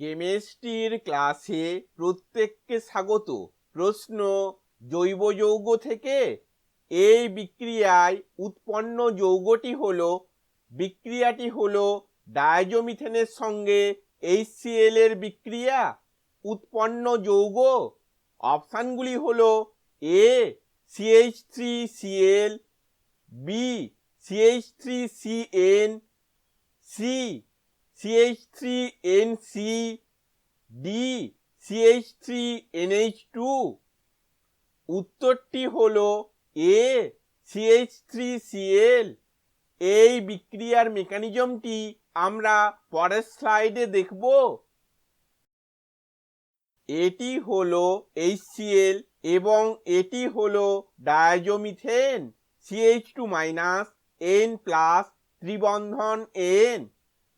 কেমিস্ট্রির ক্লাসে প্রত্যেককে স্বাগত। প্রশ্ন, জৈব যৌগ থেকে? এই বিক্রিয়ায় উৎপন্ন যৌগটি হল, বিক্রিয়াটি হল ডায়াজোমিথেনের সঙ্গে HCl এর বিক্রিয়া, উৎপন্ন যৌগ। অপশানগুলি হল A CH three CL B CH three CN C CH three N C D three two উত্তরটি হলো এ সিএইচ থ্রি এই বিক্রিয়ার মেকানিজমটি আমরা পরের স্লাইডে দেখব। এটি হলো HCl এবং এটি হলো diazomethane CH two minus N plus ত্রিবন্ধন N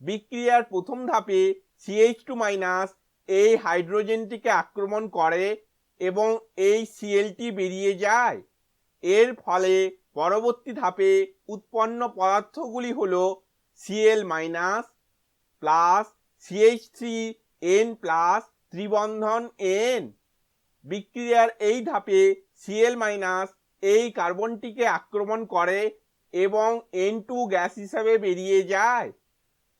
বিক্রিয়ার প্রথম ধাপে সিএইচ টু মাইনাস এই হাইড্রোজেনটিকে আক্রমণ করে এবং এই সিএলটি বেরিয়ে যায়। এর ফলে পরবর্তী ধাপে উৎপন্ন পদার্থগুলি হল CL minus plus CH three N plus ত্রিবন্ধন N বিক্রিয়ার এই ধাপে সিএল মাইনাস এই কার্বনটিকে আক্রমণ করে এবং এন টু গ্যাস হিসাবে বেরিয়ে যায়।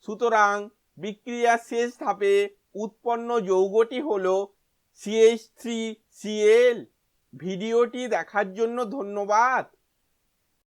সুতরাং বিক্রিয়ার শেষ ধাপে উৎপন্ন যৌগটি হল সিএইচ থ্রি সিএল ভিডিওটি দেখার জন্য ধন্যবাদ।